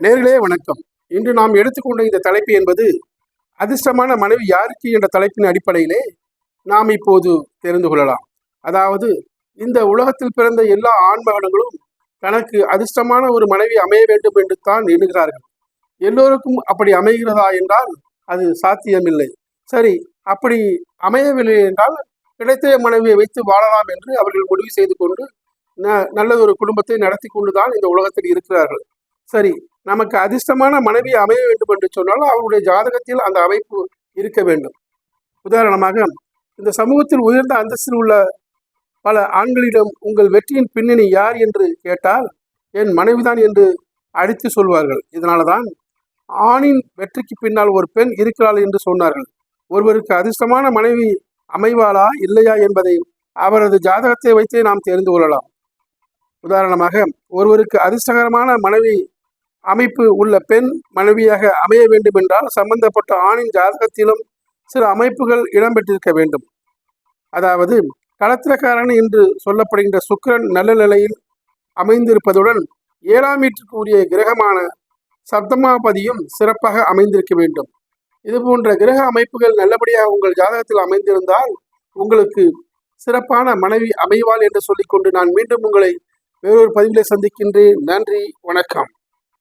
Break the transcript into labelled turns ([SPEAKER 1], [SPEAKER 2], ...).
[SPEAKER 1] நேர்களே வணக்கம். இன்று நாம் எடுத்துக்கொண்ட இந்த தலைப்பு என்பது அதிர்ஷ்டமான மனைவி யாருக்கு என்ற தலைப்பின் அடிப்படையிலே நாம் இப்போது தெரிந்து கொள்ளலாம். அதாவது இந்த உலகத்தில் பிறந்த எல்லா ஆண்மகன்களும் தனக்கு அதிர்ஷ்டமான ஒரு மனைவி அமைய வேண்டும் என்று தான் எண்ணுகிறார்கள். எல்லோருக்கும் அப்படி அமைகிறதா என்றால் அது சாத்தியமில்லை. சரி அப்படி அமையவில்லை என்றால் கிடைத்த மனைவியை வைத்து வாழலாம் என்று அவர்கள் முடிவு செய்து கொண்டு ந நல்ல ஒரு குடும்பத்தை நடத்தி கொண்டுதான் இந்த உலகத்தில் இருக்கிறார்கள். சரி நமக்கு அதிர்ஷ்டமான மனைவி அமைய வேண்டும் என்று சொன்னால் அவருடைய ஜாதகத்தில் அந்த அமைப்பு இருக்க வேண்டும். உதாரணமாக இந்த சமூகத்தில் உயர்ந்த அந்தஸ்தில் உள்ள பல ஆண்களிடம் உங்கள் வெற்றியின் பின்னணி யார் என்று கேட்டால் என் மனைவிதான் என்று அடித்து சொல்வார்கள். இதனால தான் ஆணின் வெற்றிக்கு பின்னால் ஒரு பெண் இருக்கிறாள் என்று சொன்னார்கள். ஒருவருக்கு அதிர்ஷ்டமான மனைவி அமைவாளா இல்லையா என்பதை அவரது ஜாதகத்தை வைத்தே நாம் தெரிந்து கொள்ளலாம். உதாரணமாக ஒருவருக்கு அதிர்ஷ்டகரமான மனைவி அமைப்பு உள்ள பெண் மனைவியாக அமைய வேண்டும் என்றால் சம்பந்தப்பட்ட ஆணின் ஜாதகத்திலும் சில அமைப்புகள் இடம்பெற்றிருக்க வேண்டும். அதாவது களத்திரக்காரன் என்று சொல்லப்படுகின்ற சுக்கரன் நல்ல நிலையில் அமைந்திருப்பதுடன் ஏழாம் வீட்டுக்குரிய கிரகமான சப்தமாபதியும் சிறப்பாக அமைந்திருக்க வேண்டும். இது போன்ற கிரக அமைப்புகள் நல்லபடியாக உங்கள் ஜாதகத்தில் அமைந்திருந்தால் உங்களுக்கு சிறப்பான மனைவி அமைவாள் என்று சொல்லிக்கொண்டு நான் மீண்டும் உங்களை வேறொரு பதிவிலே சந்திக்கின்றேன். நன்றி வணக்கம்.